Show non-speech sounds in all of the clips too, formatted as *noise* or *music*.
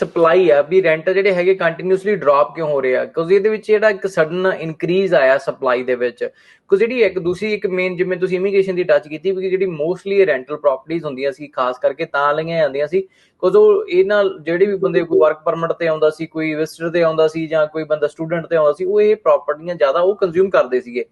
Supply ਆ ਵੀ rent ਜਿਹੜੇ ਹੈਗੇ ਕੰਟੀਨਿਊਸਲੀ ਡ੍ਰੌਪ ਕਿਉਂ ਹੋ ਰਿਹਾ ਕਿਉਂਕਿ ਇਹਦੇ ਵਿੱਚ ਜਿਹੜਾ ਇੱਕ ਸਡਨ ਇਨਕਰੀਜ਼ ਆਇਆ ਸਪਲਾਈ ਦੇ ਵਿੱਚ। ਕਿਉਂਕਿ ਜਿਹੜੀ ਇੱਕ ਦੂਸਰੀ ਇੱਕ ਮੇਨ ਜਿਵੇਂ ਤੁਸੀਂ ਇਮੀਗ੍ਰੇਸ਼ਨ ਦੀ ਟੱਚ ਕੀਤੀ ਵੀ ਜਿਹੜੀ ਮੋਸਟਲੀ ਰੈਂਟਲ ਪ੍ਰਾਪਰਟੀਆਂ ਹੁੰਦੀਆਂ ਸੀ, ਖਾਸ ਕਰਕੇ ਤਾਂ ਲਈਆਂ ਜਾਂਦੀਆਂ ਸੀ। ਕਿਉਂਕਿ ਉਹ ਇਹ ਜਿਹੜੇ ਵੀ ਬੰਦੇ ਕੋਈ ਵਰਕ ਪਰਮਿਟ ਤੇ ਆਉਂਦਾ ਸੀ, ਕੋਈ ਵਿਜ਼ਟਰ ਤੇ ਆਉਂਦਾ ਸੀ ਜਾਂ ਕੋਈ ਬੰਦਾ ਸਟੂਡੈਂਟ ਤੇ ਆਉਂਦਾ ਸੀ, ਉਹ ਇਹ ਪ੍ਰਾਪਰਟੀਆਂ ਜ਼ਿਆਦਾ ਉਹ ਕੰਜ਼ਿਊਮ ਕਰਦੇ ਸੀਗੇ।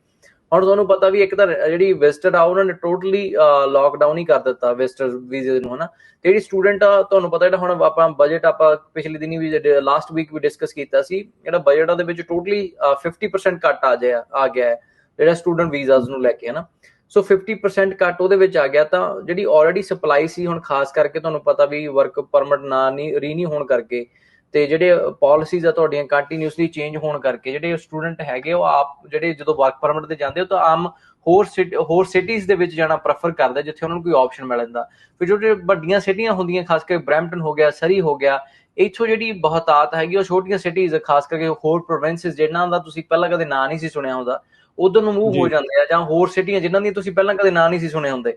ਹੁਣ ਤੁਹਾਨੂੰ ਪਤਾ ਵੀ ਇੱਕ ਤਾਂ ਜਿਹੜੀ ਵਿਜ਼ਟਰ ਆ, ਉਹਨਾਂ ਨੇ ਟੋਟਲੀ ਲਾਕਡਾਊਨ ਹੀ ਕਰ ਦਿੱਤਾ ਵਿਜ਼ਟਰ ਵੀਜ਼ੇ ਨੂੰ, ਹਨਾ? ਤੇ ਜਿਹੜੀ ਸਟੂਡੈਂਟ ਆ, ਤੁਹਾਨੂੰ ਪਤਾ ਜਿਹੜਾ ਹੁਣ ਆਪਾਂ ਬਜਟ ਆਪਾਂ ਪਿਛਲੇ ਦਿਨੀ ਵੀ ਲਾਸਟ ਵੀਕ ਵੀ ਡਿਸਕਸ ਕੀਤਾ ਸੀ, ਜਿਹੜਾ ਬਜਟ ਆ ਦੇ ਵਿੱਚ ਟੋਟਲੀ 50% ਕੱਟ ਆ ਜਾਇਆ ਆ ਗਿਆ ਜਿਹੜਾ ਸਟੂਡੈਂਟ ਵੀਜ਼ਾਸ ਨੂੰ ਲੈ ਕੇ, ਹਨਾ? ਸੋ 50% ਕੱਟ ਉਹਦੇ ਵਿੱਚ ਆ ਗਿਆ ਤਾਂ ਜਿਹੜੀ ਆਲਰੇਡੀ ਸਪਲਾਈ ਸੀ, ਹੁਣ ਖਾਸ ਕਰਕੇ ਤੁਹਾਨੂੰ ਪਤਾ ਵੀ ਵਰਕ ਪਰਮਿਟ ਨਾ ਨਹੀਂ ਰੀ ਹੋਣ ਕਰਕੇ ਤੇ ਜਿਹੜੇ ਪਾਲਿਸੀਜ਼ ਆ ਤੁਹਾਡੀਆਂ ਕੰਟੀਨਿਊਸਲੀ ਚੇਂਜ ਹੋਣ ਕਰਕੇ ਜਿਹੜੇ ਸਟੂਡੈਂਟ ਹੈਗੇ ਉਹ ਆਪ ਜਿਹੜੇ ਜਦੋਂ ਵਰਕ ਪਰਮਿਟ ਤੇ ਜਾਂਦੇ ਹੋ ਤਾਂ ਆਮ ਹੋਰ ਸਿਟੀ ਹੋਰ ਸਿਟੀਜ਼ ਦੇ ਵਿੱਚ ਜਾਣਾ ਪ੍ਰੈਫਰ ਕਰਦੇ ਜਿੱਥੇ ਉਹਨਾਂ ਨੂੰ ਕੋਈ ਆਪਸ਼ਨ ਮਿਲ ਜਾਂਦਾ ਫਿਰ ਜਿਹੜੇ ਵੱਡੀਆਂ ਸਿਟੀਆਂ ਹੁੰਦੀਆਂ ਖਾਸ ਕਰਕੇ ਬ੍ਰੈਂਪਟਨ ਹੋ ਗਿਆ ਸਰੀ ਹੋ ਗਿਆ ਇੱਥੋਂ ਜਿਹੜੀ ਬਹੁਤਾਤ ਹੈਗੀ ਉਹ ਛੋਟੀਆਂ ਸਿਟੀਜ਼ ਖਾਸ ਕਰਕੇ ਹੋਰ ਪ੍ਰੋਵਿੰਸਸ ਜਿਨ੍ਹਾਂ ਦਾ ਤੁਸੀਂ ਪਹਿਲਾਂ ਕਦੇ ਨਾਂ ਨਹੀਂ ਸੀ ਸੁਣਿਆ ਹੁੰਦਾ ਉਧਰ ਨੂੰ ਮੂਵ ਹੋ। ਜਾਂਦੇ ਆ ਜਾਂ ਹੋਰ ਸਿਟੀਆਂ ਜਿਨ੍ਹਾਂ ਦੀ ਤੁਸੀਂ ਪਹਿਲਾਂ ਕਦੇ ਨਾਂ ਨਹੀਂ ਸੀ ਸੁਣੇ ਹੁੰਦੇ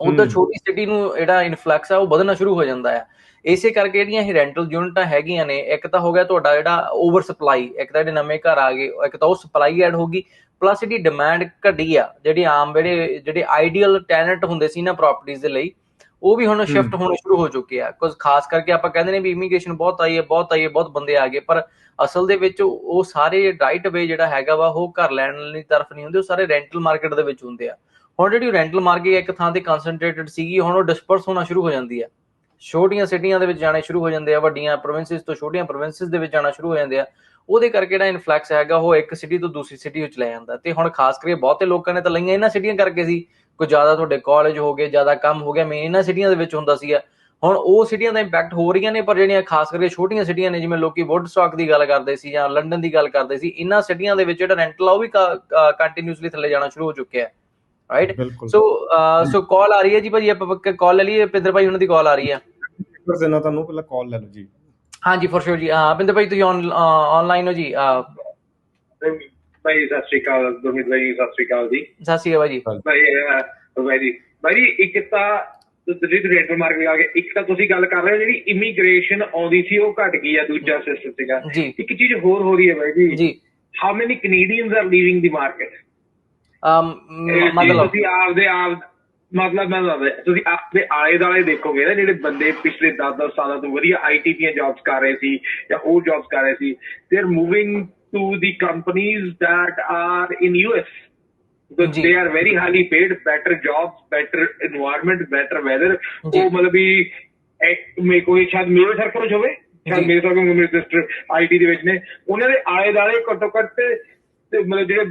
ਉਧਰ। ਛੋਟੀ ਸਿਟੀ ਨੂੰ ਜਿਹੜਾ ਇਨਫਲਕਸ ਆ ਉਹ ਵਧਣਾ ਸ਼ੁਰੂ ਹੋ ਜਾਂਦਾ ਆ। ਇਸੇ ਕਰਕੇ ਜਿਹੜੀਆਂ ਇਹ ਰੈਂਟਲ ਯੂਨਿਟਾਂ ਹੈਗੀਆਂ ਨੇ ਇੱਕ ਤਾਂ ਹੋ ਗਿਆ ਤੁਹਾਡਾ ਜਿਹੜਾ ਓਵਰ ਸਪਲਾਈ ਇੱਕ ਤਾਂ ਜਿਹੜੇ ਨਵੇਂ ਘਰ ਆ ਗਏ ਇੱਕ ਤਾਂ ਉਹ ਸਪਲਾਈ ਐਡ ਹੋ ਗਈ ਪਲੱਸ ਇਹਦੀ ਡਿਮਾਂਡ ਘਟੀ ਆ। ਜਿਹੜੀ ਆਮ ਜਿਹੜੇ ਜਿਹੜੇ ਆਈਡੀਅਲ ਟੈਨੈਂਟ ਹੁੰਦੇ ਸੀ ਨਾ ਪ੍ਰਾਪਰਟੀਆਂ ਦੇ ਲਈ ਉਹ ਵੀ ਹੁਣ ਸ਼ਿਫਟ ਹੋਣੇ ਸ਼ੁਰੂ ਹੋ ਚੁੱਕੇ ਆ। ਕੁਝ ਖਾਸ ਕਰਕੇ ਆਪਾਂ ਕਹਿੰਦੇ ਨੇ ਵੀ ਇਮੀਗ੍ਰੇਸ਼ਨ ਬਹੁਤ ਆਈ ਹੈ ਬਹੁਤ ਆਈ ਹੈ ਬਹੁਤ ਬੰਦੇ ਆ ਗਏ ਪਰ ਅਸਲ ਦੇ ਵਿੱਚ ਉਹ ਸਾਰੇ ਰਾਈਟ ਵੇ ਜਿਹੜਾ ਹੈਗਾ ਵਾ ਉਹ ਘਰ ਲੈਣ ਦੀ ਤਰਫ ਨਹੀਂ ਹੁੰਦੇ ਉਹ ਸਾਰੇ ਰੈਂਟਲ ਮਾਰਕੀਟ ਦੇ ਵਿੱਚ ਹੁੰਦੇ ਆ। ਹੁਣ ਜਿਹੜੀ ਰੈਂਟਲ ਮਾਰਕੀਟ ਇੱਕ ਥਾਂ ਤੇ ਕਨਸੈਂਟਰੇਟਡ ਸੀਗੀ, ਹੁਣ ਉਹ ਡਿਸਪਰਸ ਹੋਣਾ ਸ਼ੁਰੂ ਹੋ ਜਾਂਦੀ ਆ। ਛੋਟੀਆਂ ਸਿਟੀਆਂ ਦੇ ਵਿੱਚ ਜਾਣੇ ਸ਼ੁਰੂ ਹੋ ਜਾਂਦੇ ਆ, ਵੱਡੀਆਂ ਪ੍ਰੋਵਿੰਸਸ ਤੋਂ ਛੋਟੀਆਂ ਪ੍ਰੋਵਿੰਸਸ ਦੇ ਵਿੱਚ ਜਾਣਾ ਸ਼ੁਰੂ ਹੋ ਜਾਂਦੇ ਆ। ਉਹਦੇ ਕਰਕੇ ਜਿਹੜਾ ਇਨਫਲਕਸ ਹੈਗਾ, ਉਹ ਇੱਕ ਸਿਟੀ ਤੋਂ ਦੂਸਰੀ ਸਿਟੀ ਵਿੱਚ ਲੈ ਜਾਂਦਾ। ਤੇ ਹੁਣ ਖਾਸ ਕਰਕੇ ਬਹੁਤੇ ਲੋਕਾਂ ਨੇ ਤਾਂ ਲਈਆਂ ਇਹਨਾਂ ਸਿਟੀਆਂ ਕਰਕੇ ਸੀ। ਕੋਈ ਜ਼ਿਆਦਾ ਤੁਹਾਡੇ ਕਾਲਜ ਹੋ ਗਏ, ਜ਼ਿਆਦਾ ਕੰਮ ਹੋ ਗਿਆ ਮੇਨ ਇਹਨਾਂ ਸਿਟੀਆਂ ਦੇ ਵਿੱਚ ਹੁੰਦਾ ਸੀਗਾ ਹੁਣ ਉਹ ਸਿਟੀਆਂ ਦਾ ਇੰਪੈਕਟ ਹੋ ਰਹੀਆਂ ਨੇ, ਪਰ ਜਿਹੜੀਆਂ ਖਾਸ ਕਰਕੇ ਛੋਟੀਆਂ ਸਿਟੀਆਂ ਨੇ, ਜਿਵੇਂ ਲੋਕੀ ਵੁੱਡ ਸਟਾਕ ਦੀ ਗੱਲ ਕਰਦੇ ਸੀ ਜਾਂ ਲੰਡਨ ਦੀ ਗੱਲ ਕਰਦੇ ਸੀ, ਇਹਨਾਂ ਸਿਟੀਆਂ ਦੇ ਵਿੱਚ ਜਿਹੜਾ ਰੈਂਟਲ ਆ, ਉਹ ਵੀ ਕੰਟੀਨਿਊਸਲੀ ਥੱਲੇ ਜਾਣਾ ਸ਼ੁਰੂ ਹੋ ਚੁੱਕਿਆ ਹੈ। ਰਾਈਟ ਸੋ ਸੋ ਕਾਲ ਆ ਰਹੀ ਹੈ ਜੀ ਭਾਜੀ ਆਪਾਂ ਕਾਲ ਲੈ ਲਈਏ ਪਿੰਦਰ ਭਾਈ ਉਹਨਾਂ ਦੀ ਕਾਲ ਆ ਰਹੀ ਹੈ। ਪਰ ਦੇਣਾ ਤੁਹਾਨੂੰ ਪਹਿਲਾਂ ਕਾਲ ਲੈ ਲਓ ਜੀ। ਹਾਂਜੀ ਫॉर ਸ਼ੋਰ ਜੀ। ਹਾਂ ਪਿੰਦਰ ਭਾਈ ਤੁਸੀਂ ਆਨਲਾਈਨ ਹੋ ਜੀ? ਭਾਈ ਸਤਿ ਸ਼੍ਰੀ ਅਕਾਲ ਗੁਰਮੀਤ ਭਾਈ ਸਤਿ ਸ਼੍ਰੀ ਅਕਾਲ ਜੀ। ਸਤਿ ਸ਼੍ਰੀ ਅਕਾਲ ਜੀ ਭਾਈ ਭਾਈ ਜੀ ਭਾਈ ਇੱਕ ਤਾਂ ਤੁਸੀਂ ਰੇਟਰ ਮਾਰਕੀਟ ਆ ਗਏ। ਇੱਕ ਤਾਂ ਤੁਸੀਂ ਗੱਲ ਕਰ ਰਹੇ ਹੋ ਜਿਹੜੀ ਇਮੀਗ੍ਰੇਸ਼ਨ ਆਉਂਦੀ ਸੀ ਉਹ ਘਟ ਗਈ ਆ ਦੂਜਾ ਸਿਸਟਮ ਸੀਗਾ। ਇੱਕ ਚੀਜ਼ ਹੋਰ ਹੋ ਰਹੀ ਹੈ ਭਾਈ ਜੀ। ਜੀ। How many Canadians are leaving the market ਮਤਲਬ ਤੁਸੀਂ ਆਪਦੇ ਆਪ ਮਤਲਬ ਮੈਂ ਦੱਸਦਾ ਤੁਸੀਂ ਆਪਣੇ ਆਲੇ ਦਾਲੇ ਦੇਖੋਗੇ ਨਾ ਜਿਹੜੇ ਬੰਦੇ ਪਿਛਲੇ 10-10 ਸਾਲਾਂ ਤੋਂ ਵਧੀਆ ਆਈਟੀ ਦੀਆਂ ਜੌਬਸ ਕਰ ਰਹੇ ਸੀ ਜਾਂ ਹੋਰ ਜੌਬਸ ਕਰ ਰਹੇ ਸੀ they are moving to the companies that are in US because they are very highly paid better jobs better environment better weather। ਉਹ ਮਤਲਬ ਵੀ ਮੇ ਕੋਈ ਸ਼ਾਇਦ ਮੇਰੇ ਸਰਕਲ ਚ ਹੋਵੇ ਸ਼ਾਇਦ ਜੀ। ਮੇਰੇ ਸਰਕਲ ਮੇਰੇ ਸਿਸਟਰ ਆਈਟੀ ਦੇ ਵਿੱਚ ਨੇ ਉਹਨਾਂ ਦੇ ਆਲੇ ਦਾਲੇ ਘੱਟੋ ਘੱਟ ਤੇ ਮਤਲਬ ਜਿਹੜੇ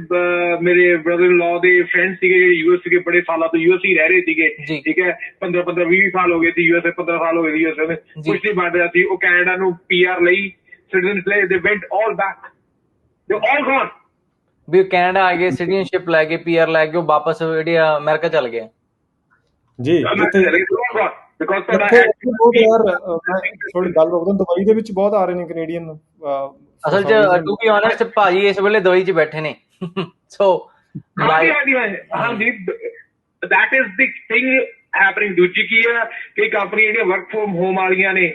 ਮੇਰੇ ਬ੍ਰਦਰ ਇਨ ਲਾ ਦੇ ਫਰੈਂਡ ਸੀਗੇ ਜਿਹੜੇ ਯੂਐਸ ਸੀਗੇ ਬੜੇ ਸਾਲਾਂ ਤੋਂ ਯੂਐਸ ਹੀ ਰਹਿ ਰਹੇ ਸੀਗੇ। ਠੀਕ ਹੈ? 15 15 20 ਸਾਲ ਹੋ ਗਏ ਸੀ ਯੂਐਸ 15 ਸਾਲ ਹੋ ਗਏ ਯੂਐਸ ਦੇ। ਕੁਝ ਨਹੀਂ ਬਣ ਰਿਹਾ ਸੀ। ਉਹ ਕੈਨੇਡਾ ਨੂੰ ਪੀਆਰ ਲਈ ਸਿਟੀਜ਼ਨ ਲਈ ਦੇ ਵੈਂਟ ਆਲ ਬੈਕ ਦੇ ਆਲ ਗੋਨ ਵੀ ਕੈਨੇਡਾ ਆ ਗਏ ਸਿਟੀਜ਼ਨਸ਼ਿਪ ਲੈ ਕੇ ਪੀਆਰ ਲੈ ਕੇ ਉਹ ਵਾਪਸ ਜਿਹੜੇ ਅਮਰੀਕਾ ਚਲ ਗਏ। ਜੀ ਜਿੱਥੇ ਬਿਕੋਜ਼ ਯਾਰ ਮੈਂ ਥੋੜੀ ਗੱਲ ਰੋਕਦਾ ਦੁਬਈ ਦੇ ਵਿੱਚ ਬਹੁਤ ਆ ਰਹੇ ਨੇ ਕੈਨੇਡੀਅਨ ਅਸਲ ਚ ਟੂ ਬੀ ਆਨੈਸਟ ਭਾਜੀ ਇਸ ਵੇਲੇ ਦੁਬਈ 'ਚ ਬੈਠੇ ਨੇ। *laughs* ਸੋ ਹਾਂਜੀ ਹਾਂਜੀ ਹਾਂਜੀ। that is the thing happening ਦੂਜੀ ਕੀ ਹੈ ਕਿ ਕੰਪਨੀ ਜਿਹੜੀਆਂ ਵਰਕ ਫਰਮ ਹੋਮ ਵਾਲੀਆਂ ਨੇ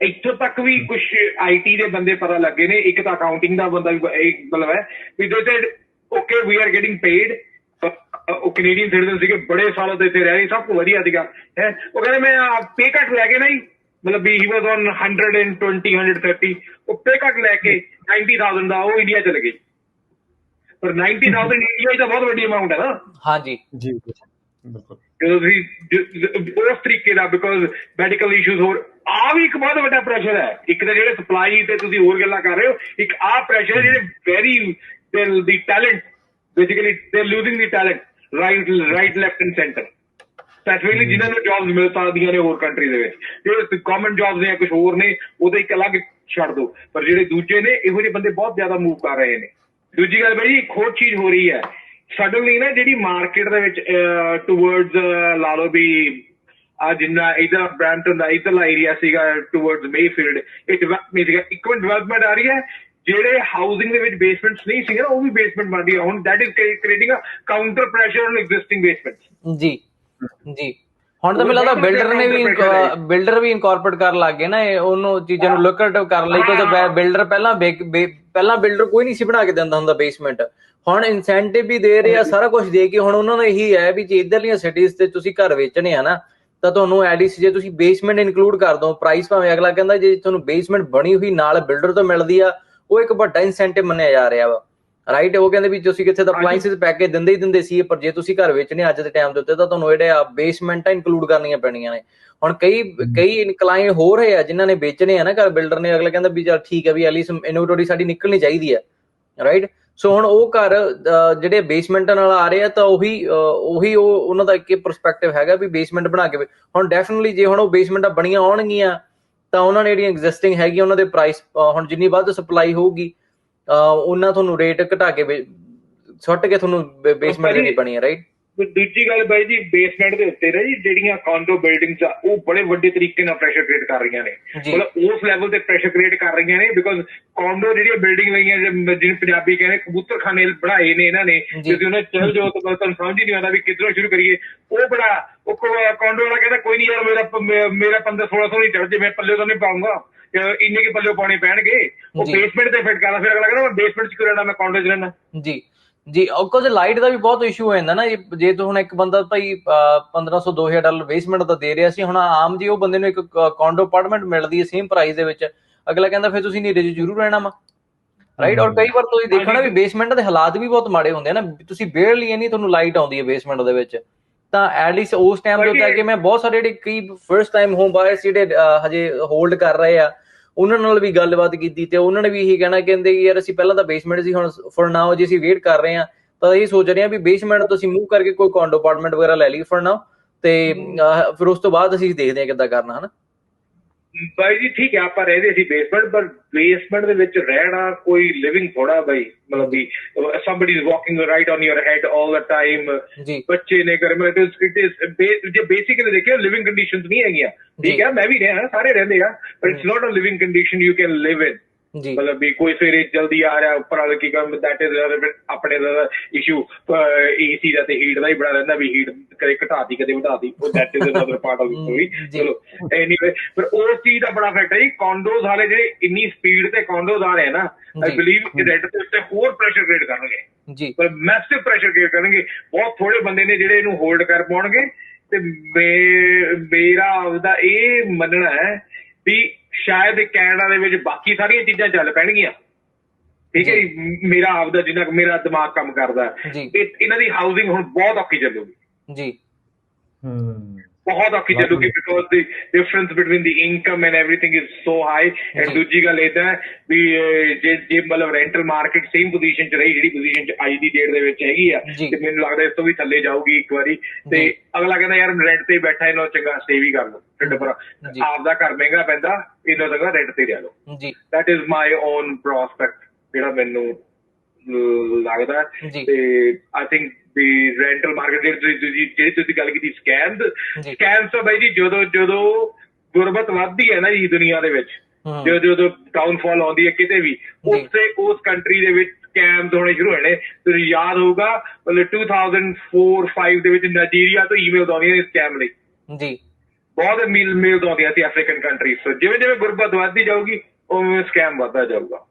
ਇੱਥੋਂ ਤੱਕ ਵੀ ਕੁਝ ਆਈਟੀ ਦੇ ਬੰਦੇ ਪਤਾ ਲੱਗੇ ਨੇ। ਇੱਕ ਤਾਂ ਅਕਾਊਂਟਿੰਗ ਦਾ ਬੰਦਾ ਵੀ ਇੱਕ ਮਤਲਬ ਹੈ ਵੀ they said okay we are getting paid ਉਹ ਕੈਨੇਡੀਅਨ ਸਿਟੀਜ਼ਨ ਸੀਗੇ ਬੜੇ ਸਾਲਾਂ ਤੋਂ ਇੱਥੇ ਰਹਿ ਰਹੇ ਸਭ ਕੁਝ ਵਧੀਆ ਸੀਗਾ। ਹੈ? ਉਹ ਕਹਿੰਦੇ ਮੈਂ ਪੇ ਕੱਟ ਲੈ ਕੇ ਨਹੀਂ ਮਤਲਬ ਵੀ ਹੀ ਵਾਸ ਔਨ 120 130 ਉਹ ਪੇ ਕੱਟ ਲੈ ਕੇ 90000 ਦਾ ਉਹ ਇੰਡੀਆ ਚਲੇ ਗਏ ਪਰ 90000 ਇੰਡੀਆ ਦਾ ਬਹੁਤ ਵੱਡੀ ਅਮਾਉਂਟ ਹੈ ਨਾ। ਹਾਂਜੀ। ਜੀ ਬਿਲਕੁਲ। ਜਦੋਂ ਤੁਸੀਂ ਉਸ ਤਰੀਕੇ ਦਾ ਬਿਕੋਜ਼ ਮੈਡੀਕਲ ਇਸ਼ੂਜ਼ ਹੋਰ ਆ ਵੀ ਇੱਕ ਬਹੁਤ ਵੱਡਾ ਪ੍ਰੈਸ਼ਰ ਹੈ। ਇੱਕ ਤਾਂ ਜਿਹੜੇ ਸਪਲਾਈ ਤੇ ਤੁਸੀਂ ਹੋਰ ਗੱਲਾਂ ਕਰ ਰਹੇ ਹੋ ਇੱਕ ਆ ਪ੍ਰੈਸ਼ਰ ਜਿਹੜੇ very the talent basically they losing the talent right right left and centre specifically ਜਿਨ੍ਹਾਂ ਨੂੰ ਜੌਬਸ ਮਿਲ ਸਕਦੀਆਂ ਨੇ ਹੋਰ ਕੰਟਰੀ ਦੇ ਵਿੱਚ। ਜਿਹੜੇ ਗਵਰਨਮੈਂਟ ਜੌਬਸ ਨੇ ਕੁਝ ਹੋਰ ਨੇ, ਉਹਦੇ ਇੱਕ ਅਲੱਗ ਛੱਡ ਦਿਓ ਪਰ ਜਿਹੜੇ ਦੂਜੇ ਨੇ, ਇਹੋ ਜਿਹੇ ਬੰਦੇ ਬਹੁਤ ਜ਼ਿਆਦਾ ਮੂਵ ਕਰ ਰਹੇ ਨੇ। ਦੂਜੀ ਗੱਲ ਬਈ, ਇੱਕ ਹੋਰ ਚੀਜ਼ ਹੋ ਰਹੀ ਹੈ। ਸਡਨਲੀ ਨਾ ਜਿਹੜੀ ਮਾਰਕੀਟ ਦੇ ਵਿੱਚ ਟੂਵਰਡਸ ਲਾ ਲਓ ਵੀ, ਆ ਜਿੰਨਾ ਇਧਰ ਬ੍ਰੈਂਟਨ ਦਾ ਇਧਰਲਾ ਏਰੀਆ ਸੀਗਾ ਟੂਵਰਡਸ ਮੇਫੀਲਡ ਇਹ ਡਿਵੈਲਪਮੈਂਟ ਸੀਗਾ। ਇਕਵਲ ਡਿਵੈਲਪਮੈਂਟ ਆ ਰਹੀ ਹੈ। ਜਿਹੜੇ ਹਾਊਸਿੰਗ ਦੇ ਵਿੱਚ ਬੇਸਮੈਂਟਸ ਨਹੀਂ ਸੀਗੇ ਨਾ, ਉਹ ਵੀ ਬੇਸਮੈਂਟ ਬਣ ਰਹੀ ਹੈ ਹੁਣ that is creating a counter pressure on existing basements ਜੀ। ਜੀ ਹੁਣ ਤਾਂ ਮੈਨੂੰ ਲੱਗਦਾ ਬਿਲਡਰ ਨੇ ਵੀ। ਬਿਲਡਰ ਵੀ ਇਨਕੋਰਪੋਰੇਟ ਕਰਨ ਲੱਗ ਗਏ ਨਾ ਇਹ ਉਹਨੂੰ ਚੀਜ਼ਾਂ ਨੂੰ ਲੁੱਕ ਆਊਟ ਕਰਨ ਲਈ ਕਿਉਂਕਿ। ਬਿਲਡਰ ਪਹਿਲਾਂ ਪਹਿਲਾਂ ਬਿਲਡਰ ਕੋਈ ਨਹੀਂ ਸੀ ਬਣਾ ਕੇ ਦਿੰਦਾ ਹੁੰਦਾ ਬੇਸਮੈਂਟ ਹੁਣ ਇਨਸੈਂਟਿਵ ਵੀ ਦੇ ਰਹੇ ਆ ਸਾਰਾ ਕੁਝ ਦੇ ਕੇ ਹੁਣ ਉਹਨਾਂ ਨੂੰ ਇਹੀ ਹੈ ਵੀ ਜੇ ਇਧਰਲੀਆਂ ਸਿਟੀਜ਼ ਤੇ ਤੁਸੀਂ ਘਰ ਵੇਚਣੇ ਆ ਨਾ ਤਾਂ ਤੁਹਾਨੂੰ ਐਟਲੀਸਟ ਜੇ ਤੁਸੀਂ ਬੇਸਮੈਂਟ ਇਨਕਲੂਡ ਕਰ ਦੋ ਪ੍ਰਾਈਸ ਭਾਵੇਂ ਅਗਲਾ ਕਹਿੰਦਾ ਜੇ ਤੁਹਾਨੂੰ ਬੇਸਮੈਂਟ ਬਣੀ ਹੋਈ ਨਾਲ ਬਿਲਡਰ ਤੋਂ ਮਿਲਦੀ ਆ ਉਹ ਇੱਕ ਵੱਡਾ ਇਨਸੈਂਟਿਵ ਮੰਨਿਆ ਜਾ ਰਿਹਾ ਵਾ ਰਾਈਟ ਉਹ ਕਹਿੰਦੇ ਵੀ ਤੁਸੀਂ ਕਿੱਥੇ ਹਾਂਜੀ। ਅਪਲਾਈਐਂਸਸ ਪੈਕੇਜ ਦਿੰਦੇ ਹੀ ਦਿੰਦੇ ਸੀ ਪਰ ਜੇ ਤੁਸੀਂ ਘਰ ਵੇਚਣੇ ਅੱਜ ਦੇ ਟਾਈਮ ਦੇ ਉੱਤੇ ਤਾਂ ਤੁਹਾਨੂੰ ਜਿਹੜੇ ਆ ਬੇਸਮੈਂਟਾਂ ਇਨਕਲੂਡ ਕਰਨੀਆਂ ਪੈਣੀਆਂ ਨੇ। ਹੁਣ ਕਈ ਕਈ ਕਲਾਇੰਟ ਹੋ ਰਹੇ ਆ ਜਿਨ੍ਹਾਂ ਨੇ ਵੇਚਣੇ ਆ ਨਾ ਘਰ ਬਿਲਡਰ ਨੇ ਅਗਲਾ ਕਹਿੰਦਾ ਵੀ ਚਲ ਠੀਕ ਹੈ ਵੀ ਐਲੀਸ ਇਨਵੈਂਟਰੀ ਸਾਡੀ ਨਿਕਲਣੀ ਚਾਹੀਦੀ ਹੈ ਰਾਈਟ ਸੋ ਹੁਣ ਉਹ ਘਰ ਜਿਹੜੇ ਬੇਸਮੈਂਟਾਂ ਨਾਲ ਆ ਰਹੇ ਆ ਤਾਂ ਉਹੀ ਉਹੀ ਉਹ ਉਹਨਾਂ ਦਾ ਇੱਕ ਪਰਸਪੈਕਟਿਵ ਹੈਗਾ ਵੀ ਬੇਸਮੈਂਟ ਬਣਾ ਕੇ ਹੁਣ ਡੈਫੀਨਿਟਲੀ ਜੇ ਹੁਣ ਉਹ ਬੇਸਮੈਂਟਾਂ ਬਣੀਆਂ ਆਉਣਗੀਆਂ ਤਾਂ ਉਹਨਾਂ ਨੇ ਜਿਹੜੀਆਂ ਐਗਜ਼ਿਸਟਿੰਗ ਹੈਗੀਆਂ ਉਹਨਾਂ ਦੇ ਪ੍ਰਾਈਸ ਹੁਣ ਜਿੰਨੀ ਵੱਧ ਸਪਲਾਈ ਹੋਊਗੀ ਉਹਨਾਂ ਤੁਹਾਨੂੰ ਰੇਟ ਘਟਾ ਕੇ ਸੁੱਟ ਕੇ ਤੁਹਾਨੂੰ ਬੇਸਮੈਂਟ ਦੇਣੀ ਪੈਣੀ ਹੈ ਰਾਈਟ ਦੂਜੀ ਗੱਲ ਬਾਈ ਜੀ ਬੇਸਮੈਂਟ ਦੇ ਉੱਤੇ ਜੀ ਜਿਹੜੀਆਂ ਕਾਂਡੋ ਬਿਲਡਿੰਗਸ ਆ ਉਹ ਬੜੇ ਵੱਡੇ ਤਰੀਕੇ ਨਾਲ ਪ੍ਰੈਸ਼ਰ ਕ੍ਰੀਏਟ ਕਰ ਰਹੀਆਂ ਨੇ। ਜੀ। ਮਤਲਬ ਉਸ ਲੈਵਲ ਤੇ ਪ੍ਰੈਸ਼ਰ ਕ੍ਰੀਏਟ ਕਰ ਰਹੀਆਂ ਨੇ ਬਿਕੋਜ਼ ਕਾਂਡੋ ਜਿਹੜੀਆਂ ਬਿਲਡਿੰਗ ਲਈਆਂ ਜਿਹਨੂੰ ਪੰਜਾਬੀ ਕਹਿੰਦੇ ਕਬੂਤਰਖਾਨੇ ਬਣਾਏ ਨੇ ਇਹਨਾਂ ਨੇ। ਜੀ। ਜੇ ਉਹਨਾਂ ਚੱਲ ਜਾਓ ਤਾਂ ਤੁਹਾਨੂੰ ਸਮਝ ਹੀ ਨਹੀਂ ਆਉਂਦਾ ਵੀ ਕਿੱਧਰੋਂ ਸ਼ੁਰੂ ਕਰੀਏ। ਉਹ ਬੜਾ ਉਹ ਕਾਂਡੋ ਵਾਲਾ ਕਹਿੰਦਾ ਕੋਈ ਨਹੀਂ ਯਾਰ ਮੇਰਾ ਮੇਰਾ 15 1600 ਨਹੀਂ ਚੜ ਜੇ ਮੈਂ ਪੱਲੇ ਤੋਂ ਨਹੀਂ ਪਾਉਂਗਾ। ਇੰਨੇ ਕੇ ਪੱਲੇ ਪਾਉਣੇ ਪੈਣਗੇ। ਉਹ। ਬੇਸਮੈਂਟ ਤੇ ਫਿੱਟ ਕਰਦਾ ਫਿਰ ਅਗਲਾ ਕਹਿੰਦਾ ਮੈਂ ਬੇਸਮੈਂਟ ਚ ਕਿਉਂ ਰਹਿਣਾ ਮੈਂ ਚ ਰਹਿਣਾ। ਜੀ। ਜੀ ਕੁਝ ਲਾਈਟ ਦਾ ਵੀ ਬਹੁਤ ਇਸ਼ੂ ਹੋ ਜਾਂਦਾ ਨਾ ਜੇ। ਤੂੰ ਹੁਣ ਇੱਕ ਬੰਦਾ ਭਾਈ ਅਹ, 1500 2000 ਡਾਲਰ ਬੇਸਮੈਂਟ ਦਾ ਦੇ ਰਿਹਾ ਸੀ ਹੁਣ ਆਮ ਜੀ ਉਹ ਬੰਦੇ ਨੂੰ ਇੱਕ ਕੌਂਡੋ ਅਪਾਰਟਮੈਂਟ ਮਿਲਦੀ ਹੈ ਸੇਮ ਪ੍ਰਾਈਸ ਦੇ ਵਿੱਚ। ਅਗਲਾ ਕਹਿੰਦਾ ਫਿਰ ਤੁਸੀਂ ਨੀਰੇ 'ਚ ਜ਼ਰੂਰ ਰਹਿਣਾ ਵਾ। ਰਾਈਟ ਔਰ ਕਈ ਵਾਰ ਤੁਸੀਂ ਦੇਖੋ ਨਾ ਵੀ ਬੇਸਮੈਂਟ ਦੇ ਹਾਲਾਤ ਵੀ ਬਹੁਤ ਮਾੜੇ ਹੁੰਦੇ ਆ ਨਾ। ਤੁਸੀਂ ਬੇਅਰਲੀ ਨਹੀਂ ਤੁਹਾਨੂੰ ਲਾਈਟ ਆਉਂਦੀ ਹੈ ਬੇਸਮੈਂਟ ਦੇ ਵਿੱਚ। ਤਾਂ ਐਟਲੀਸਟ ਉਸ ਟਾਈਮ ਦੇ ਉੱਤੇ ਕਿ ਮੈਂ ਬਹੁਤ ਸਾਰੇ ਜਿਹੜੇ ਕਈ ਫਰਸਟ ਟਾਈਮ ਹੋਮ ਬਾਇਰਸ ਜਿਹੜੇ ਹਜੇ ਹੋਲਡ ਕਰ ਰਹੇ ਆ ਉਹਨਾਂ ਨਾਲ ਵੀ ਗੱਲਬਾਤ ਕੀਤੀ ਤੇ ਉਹਨਾਂ ਨੇ ਵੀ ਇਹੀ ਕਹਿਣਾ ਕਹਿੰਦੇ ਕਿ ਯਾਰ ਅਸੀਂ ਪਹਿਲਾਂ ਤਾਂ ਬੇਸਮੈਂਟ ਸੀ ਹੁਣ ਫॉर ਨਾਓ ਜੇ ਅਸੀਂ ਵੇਟ ਕਰ ਰਹੇ ਆ ਤਾਂ ਇਹ ਸੋਚ ਰਹੇ ਆ ਵੀ ਬੇਸਮੈਂਟ ਤੋਂ ਅਸੀਂ ਮੂਵ ਕਰਕੇ ਕੋਈ ਕੌਂਡੋ ਅਪਾਰਟਮੈਂਟ ਵਗੈਰਾ ਲੈ ਲਈ ਫॉर ਨਾਓ ਤੇ ਫਿਰ ਉਸ ਤੋਂ ਬਾਅਦ ਅਸੀਂ ਦੇਖਦੇ ਆ ਕਿੱਦਾਂ ਕਰਨਾ ਹਨਾ? ਬਾਈ ਜੀ ਠੀਕ ਹੈ ਆਪਾਂ ਰਹਿੰਦੇ ਸੀ ਬੇਸਮੈਂਟ ਪਰ ਬੇਸਮੈਂਟ ਦੇ ਵਿੱਚ ਰਹਿਣਾ ਕੋਈ ਲਿਵਿੰਗ ਥੋੜਾ ਬਾਈ ਮਤਲਬ ਵੀ somebody is walking right on your head all the time ਜੀ। ਬੱਚੇ ਨੇ ਕਰ ਮਤਲਬ ਇਟ ਇਜ਼ ਜੇ ਬੇਸਿਕਲੀ ਦੇਖਿਓ ਲਿਵਿੰਗ ਕੰਡੀਸ਼ਨਸ ਨਹੀਂ ਹੈਗੀਆਂ। ਠੀਕ। ਹੈ ਮੈਂ ਵੀ ਰਿਹਾ ਸਾਰੇ ਰਹਿੰਦੇ ਆ but it's not a living condition you can live in ਜੀ। ਮਤਲਬ ਵੀ ਕੋਈ ਸਵੇਰੇ ਜਲਦੀ ਆ ਰਿਹਾ ਉੱਪਰ ਵਾਲੇ ਕੀ ਕੰਮ ਦੈਟ ਇਜ਼ ਆਪਣੇ ਦਾ ਇਸ਼ੂ ਏਸੀ ਦਾ ਤੇ ਹੀਟ ਦਾ ਹੀ ਬੜਾ ਰਹਿੰਦਾ ਵੀ ਹੀਟ ਕਦੇ ਘਟਾਤੀ ਕਦੇ ਵਧਾਤੀ ਉਹ that is another part of story. ਚਲੋ ਐਨੀਵੇ ਪਰ ਉਸ ਚੀਜ਼ ਦਾ ਬੜਾ ਫੈਕਟ ਹੈ ਜੀ ਕੌਂਡੋਜ਼ ਵਾਲੇ ਜਿਹੜੇ ਇੰਨੀ ਸਪੀਡ ਤੇ ਕੌਂਡੋਜ਼ ਆ ਰਹੇ ਨਾ ਆਈ। ਬਲੀਵ ਰੈਂਟ ਤੇ ਉੱਤੇ ਹੋਰ ਪ੍ਰੈਸ਼ਰ ਕ੍ਰੀਏਟ ਕਰਨਗੇ। ਜੀ। ਪਰ ਮੈਸਿਵ ਪ੍ਰੈਸ਼ਰ ਕ੍ਰੀਏਟ ਕਰਨਗੇ। ਬਹੁਤ ਥੋੜੇ ਬੰਦੇ ਨੇ ਜਿਹੜੇ ਇਹਨੂੰ ਹੋਲਡ ਕਰ ਪਾਉਣਗੇ। ਤੇ ਮੇਰਾ ਆਪਦਾ ਇਹ ਮੰਨਣਾ ਹੈ ਵੀ ਸ਼ਾਇਦ ਕੈਨੇਡਾ ਦੇ ਵਿੱਚ ਬਾਕੀ ਸਾਰੀਆਂ ਚੀਜ਼ਾਂ ਚੱਲ ਪੈਣਗੀਆਂ। ਠੀਕ ਹੈ ਮੇਰਾ ਆਪਦਾ ਜਿੰਨਾ ਕੁ ਮੇਰਾ ਦਿਮਾਗ ਕੰਮ ਕਰਦਾ। ਇਹ- ਇਹਨਾਂ ਦੀ ਹਾਊਸਿੰਗ ਹੁਣ ਬਹੁਤ ਔਖੀ ਚੱਲੂਗੀ। ਜੀ। ਹੂੰ। ਬਹੁਤ ਔਖੀ ਚੱਲੂਗੀ because the difference between the income and everything is so high and ਜੀ। ਦੂਜੀ ਗੱਲ ਇਹ ਹੈ ਵੀ ਅਹ, ਜੇ ਜੇ ਮਤਲਬ ਰੈਂਟਲ ਮਾਰਕੀਟ ਸੇਮ ਪੋਜੀਸ਼ਨ 'ਚ ਰਹੀ ਜਿਹੜੀ ਪੋਜੀਸ਼ਨ 'ਚ ਅੱਜ ਦੀ ਡੇਟ ਦੇ ਵਿੱਚ ਹੈਗੀ ਆ ਜੀ। ਤੇ ਮੈਨੂੰ ਲੱਗਦਾ ਇਸ ਤੋਂ ਵੀ ਥੱਲੇ ਜਾਊਗੀ ਇੱਕ ਵਾਰੀ ਤੇ ਜੀ। ਅਗਲਾ ਕਹਿੰਦਾ ਯਾਰ ਰੈਂਟ ਤੇ ਬੈਠਾ ਇਹਨਾਂ ਚੰਗਾ ਸਟੇ ਵੀ ਕਰ ਲਓ ਢਿੱਡ ਭਰਾ ਜੀ। ਆਪਦਾ ਘਰ ਮਹਿੰਗਾ ਪੈਂਦਾ ਇਹਨਾਂ ਚੰਗਾ ਰੈਂਟ ਤੇ ਰਹਿ ਲਓ ਜੀ that is my own prospect ਜਿਹੜਾ ਮੈਨੂੰ ਅਹ, ਲੱਗਦਾ ਹੈ। ਜੀ। ਤੇ I think the rental market ਜਿਹੜੀ ਤੁਸੀਂ- ਜਿਹੜੀ ਤੁਸੀਂ ਗੱਲ ਕੀਤੀ ਸਕੈਮਸ। ਸਕੈਮਸ ਤਾਂ ਬਾਈ ਜੀ ਜਦੋਂ ਜਦੋਂ ਗੁਰਬਤ ਵੱਧਦੀ ਹੈ ਨਾ ਜੀ ਦੁਨੀਆ ਦੇ ਵਿੱਚ। ਜਦੋਂ ਜਦੋਂ ਡਾਊਨਫਾਲ ਆਉਂਦੀ ਹੈ ਕਿਤੇ ਵੀ ਉੱਥੇ ਉਸ ਕੰਟਰੀ ਦੇ ਵਿੱਚ ਸਕੈਮਸ ਹੋਣੇ ਸ਼ੁਰੂ ਨੇ ਤੁਹਾਨੂੰ ਯਾਦ ਹੋਊਗਾ ਮਤਲਬ 2004 5 ਦੇ ਵਿੱਚ ਨਾਈਜੀਰੀਆ ਤੋਂ ਈਮੇਲ ਆਉਂਦੀਆਂ ਨੇ ਸਕੈਮ ਲਈ। ਜੀ। ਬਹੁਤ ਮੇਲ ਮੇਲ ਆਉਂਦੀਆਂ ਸੀ ਅਫਰੀਕਨ ਕੰਟਰੀਜ਼ ਤੋਂ। ਜਿਵੇਂ ਜਿਵੇਂ ਗੁਰਬਤ ਵੱਧਦੀ ਜਾਊਗੀ ਉਵੇਂ ਸਕੈਮ ਵੱਧਦਾ ਜਾਊਗਾ।